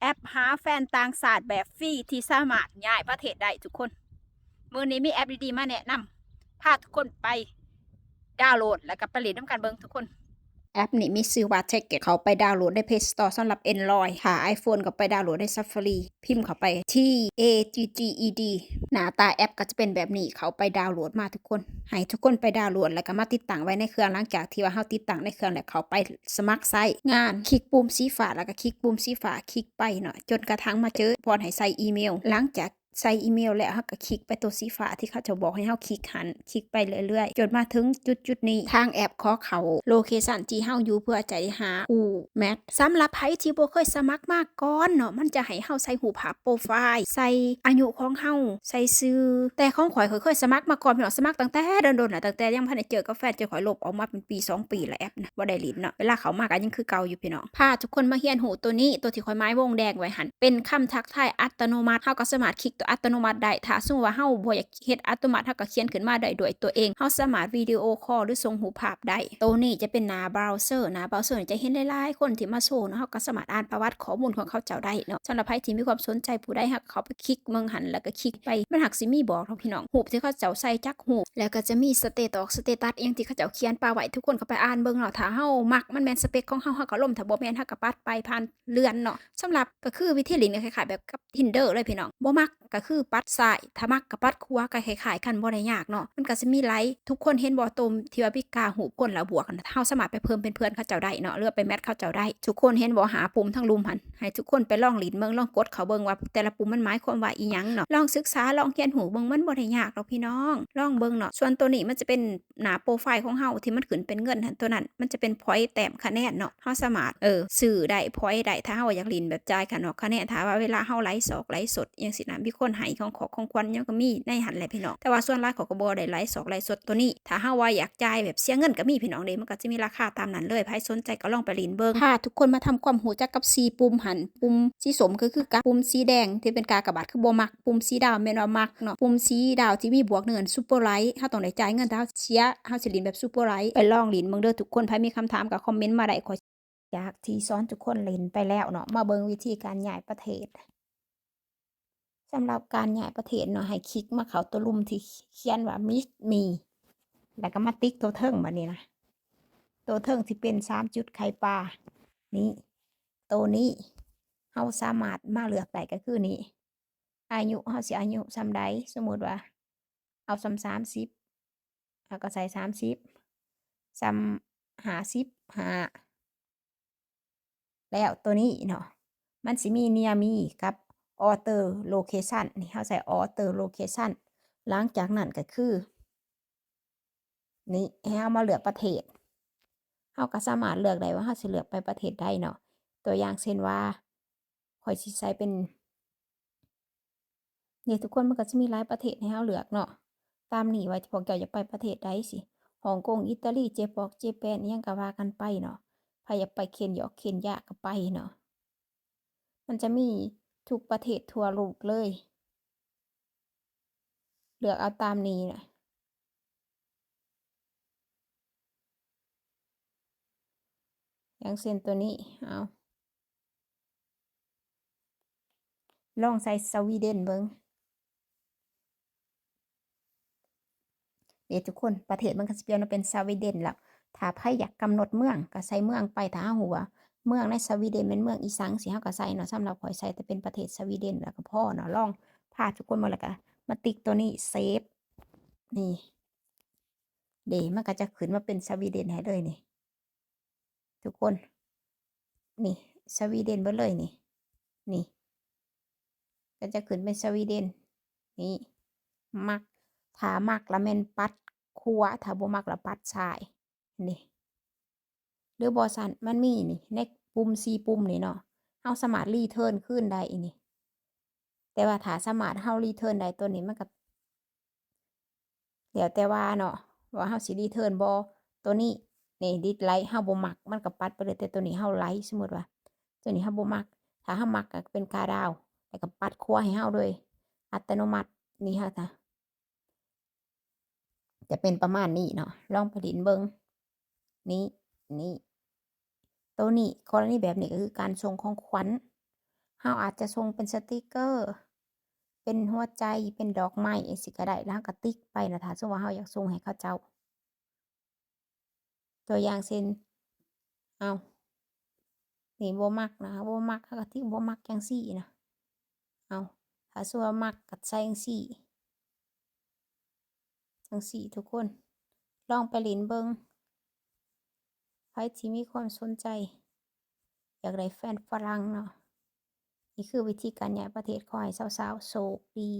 แอปหาแฟนต่างชาติแบบฟรีที่สามารถย้ายประเทศได้ทุกคนมือนี้มีแอปดีๆมาแนะนำพาทุกคนไปดาวน์โหลดแล้วก็ไปเล่นน้ำกันเบิงทุกคน แอปนี้มีชื่อว่าเทคเกตเขาไปดาวน์โหลดใน Play Store สำหรับ Android หา iPhone ก็ไปดาวน์โหลดใน Safari พิมพ์เข้าไป T A G G E D หน้าตาแอปก็จะเป็นแบบนี้เขาไปดาวน์โหลดมาทุกคน ให้ทุกคนไปดาวน์โหลดแล้วก็มาติดตั้งไว้ในเครื่องหลังจากที่ว่าเฮาติดตั้งในเครื่องแล้วเขาไปสมัครใช้งาน คลิกปุ่มสีฟ้าแล้วก็คลิกปุ่มสีฟ้าคลิกไปเนาะจนกระทั่งมาเจอพรให้ใส่อีเมล หลังจาก ใส่อีเมลแล้วเฮาก็คลิกไปตัวสีฟ้าที่เขาจะบอกให้เฮาคลิกหัน คลิกไปเรื่อยๆ จนมาถึงจุดจุดๆนี้ทางแอปขอเขาโลเคชันที่เฮาอยู่เพื่อจะหาอูแมทสำหรับไผที่โบเคยสมัครมาก่อนเนาะมันจะให้เฮาใส่หูภาโปรไฟล์ใส่อายุของเฮาใส่ชื่อแต่ของข่อยข่อยเคยสมัครมาก่อนพี่น้องสมัครตั้งแต่โดนๆน่ะตั้งแต่ยังบ่ทันเจอกับแฟนเจอข่อยลบออกมาเป็นปี 2 ปีแล้วแอปนะบ่ได้ลิ้นเนาะเวลาเขามาก็ยังคือเก่าอยู่พี่น้องพาทุกคนมาเรียนหูตัวนี้ตัวที่ข่อยไม้วงแดงไว้หันเป็นคำทักทายอัตโนมัติเฮาก็สามารถคลิกตัวอัตโนมัติได้ถ้าสมมติว่าเฮาบ่อยากเฮ็ดอัตโนมัติเฮาก็เขียนขึ้นมาได้ด้วยตัวเองเฮาสามารถวิดีโอคอลหรือส่งหูภาพได้ตัวนี้จะเป็นหน้าเบราว์เซอร์หน้าเบราว์เซอร์จะเห็นหลายๆคนที่มาโชว์เนาะเฮาก็สามารถอ่านประวัติข้อมูลของเขาเจ้าได้เนาะสำหรับใครที่มีความสนใจผู้ใดหักเขาไปคลิกเมืองหันแล้วก็คลิกไปมันหักสิมีบอกเนาพี่น้องหูปที่เขาเจ้าใส่จักหูปแล้วก็จะมีสเตตอกสเตตัสเองที่เขาเจ้าเขียนปาไว้ทุกคนก็ไปอ่านเบิ่งเนาะถ้าเฮามักมันแม่นสเปคของเฮาเฮาก็ล่มถ้าบ่แม่นเฮาก็ปัดไปผ่านเลื่อนเนาะสำหรับก็คือวิธีลินก็คล้ายๆแบบกับ Tinder เลยพี่น้องบ่มักก็คือปัดซ้ายถ้ามักก็ปัดขวก็คล้ายๆกันบ่ได้ยากเนาะมันก็สิมีไลค์ทุกคนเห็นบ่ตมที่ว่าพิกาหูปคนแล้วบวกกันเฮาสามารถไปเพิ่มเป็นเพื่อนเขาเจ้าได้เนาะหรือว่าไปแมทเขาเจ้าได้ ทุกคนเห็นบ่หาปุ่มทั้งลุมหันให้ทุกคนไปลองหลินเบิ่งลองกดเขาเบิ่งว่าแต่ละปุ่มมันหมายความว่าอีหยังเนาะลองศึกษาลองเรียนหูเบิ่งมันบ่ได้ยากหรอกพี่น้องลองเบิ่งเนาะส่วนตัวนี้มันจะเป็นหน้าโปรไฟล์ของเฮาที่มันขึ้นเป็นเงินหันตัวนั้นมันจะเป็นพอยต์แต้มคะแนนเนาะเฮาสามารถเออซื้อได้พอยต์ได้ถ้าเฮาอยากหลินแบบจ่ายกันเนาะคะแนนถ้าว่าเวลาเฮาไลฟ์สอกไลฟ์สดอยังสินะมีคนให้ของขอของควันยังก็มีในหันแหละพี่น้องแต่ว่าส่วนหลายเขาก็บ่ได้ไลฟ์สอกไลฟ์สดตัวนี้ ถ้าเฮาว่าอยากจ่ายแบบเสียเงินก็มีพี่น้องเด้มันก็จะมีราคาตามนั้นเลยใครสนใจก็ลองไปลินเบิ่งถ้าทุกคนมาทำความรู้จักกับสีปุ่มหันปุ่มสีสมก็คือกับปุ่มสีแดงที่เป็นกากระบาทคือบ่มักปุ่มสีดำแม่นว่ามักเนาะปุ่มสีดาวที่มีบวกเงินซูเปอร์ไลท์เฮาต้องได้จ่ายเงินถ้าเฮาเสียเฮาสิลินแบบซูเปอร์ไลท์ไปลองลินเบิ่งเด้อทุกคนใครมีคำถามก็คอมเมนต์มาได้ขอจากที่สอนทุกคนเล่นไปแล้วเนาะมาเบิงวิธีการย้ายประเทศ สำหรับการย้ายประเทศเนาะให้คลิกมาเขาตัวลุมที่เขียนว่ามิสมี แล้วก็มาติ๊กตัวเทิงบัดนี้นะตัวเทิงที่เป็นสามจุดไข่ปลานี่ตัวนี้เฮาสามารถมาเลือกได้ก็คือนี่อายุเฮาสิอายุซำใดสมมุติว่า เอาซำสามสิบเราก็ใส่สามสิบซำหาสิบหาแล้วตัวนี้เนาะมันสิมีเนียมีกับ author location นี่เฮาใส่ author location หลังจากนั้นก็คือ นี่ให้เฮามาเลือกประเทศเฮาก็สามารถเลือกได้ว่าเฮาสิเลือกไปประเทศใดเนาะตัวอย่างเช่นว่าข้อยสิใส่เป็นเนี่ยทุกคนมันก็จะมีหลายประเทศให้เฮาเลือกเนาะตามนี้ว่พวกเจ้าอยากไปประเทศใดสิฮ่องกงอิตาลีเจปอกเจแปนยังก็ว่ากันไปเนาะใครอยากไปเคนยอกเคนยาก็ไปเนาะมันจะมี ทุกประเทศทั่วโลกเลย เลือกเอาตามนี้นะอย่างเช่นตัวนี้ เอาลองใส่สวีเดนเบิ่งเดี๋ยวทุกคนประเทศมันก็สิเปลี่ยนมาเป็นสวีเดนแล้วถ้าไผอยากกำหนดเมืองก็ใส่เมืองไปถ้าเรารู้ว่า เมืองในสวีเดนเป็นเมืองอีสังสิเฮาก็ใส่เนาะสำหรับข้อยใส่แต่เป็นประเทศสวีเดนแล้วก็พ่อเนาะลองพาทุกคนมาแล้วก็มาติ๊กตัวนี้เซฟนี่เดมันก็จะขึ้นมาเป็นสวีเดนให้เลยนี่ ทุกคน นี่สวีเดนเบิดเลยนี่ นี่ ก็จะขึ้นเป็นสวีเดน นี่ มักถามักล้วแม่นปัดขวถ้าบ่มักล้วปัดซ้าย นี่ หรือบ่ซั้นมันมีนี่ในปุ่ม4ปุ่มนี่เนาะเฮาสามารถรีเทิร์นคืนได้อีนี่ แต่ว่าถ้าสามารถเฮารีเทิร์นได้ตัวนี้มันก็แล้วแต่ว่าเนาะว่าเฮาสิรีเทิร์นบ่ตัวนี้นี่ดิสไลค์เฮาบ่มัก มันก็ปัดไปเลยแต่ตัวนี้เฮาไลค์สมมติว่า ตัวนี้เฮาบ่มัก ถ้าเฮามักก็เป็นกาดาวแล้วก็ปัดขวให้เฮาโดยอัตโนมัตินี่ค่ะจ้ะจะเป็นประมาณนี้เนาะลองไปหลินเบิงนี่นี่ ตัวนี้กรณีแบบนี้ก็คือการส่งของขวัญเฮาอาจจะส่งเป็นสติกเกอร์ เป็นหัวใจเป็นดอกไม้จั่งซี้ก็ได้แล้วเราก็ติ๊กไปนะถ้าสมมุติว่าเฮาอยากส่งให้เขาเจ้า ตัวอย่างเช่นอ้านี่บ่มักนะบ่มักเราก็ติ๊กบ่มักจั่งซี้นะเอาถ้าสมมุติว่ามักก็ใส่จั่งซี้จั่งซี้ทุกคน ลองไปเล่นเบิ่ง ไผที่มีความสนใจ อยากได้แฟนฝรั่งเนาะ นี่คือวิธีการย้ายประเทศขอให้สาวๆโชคดี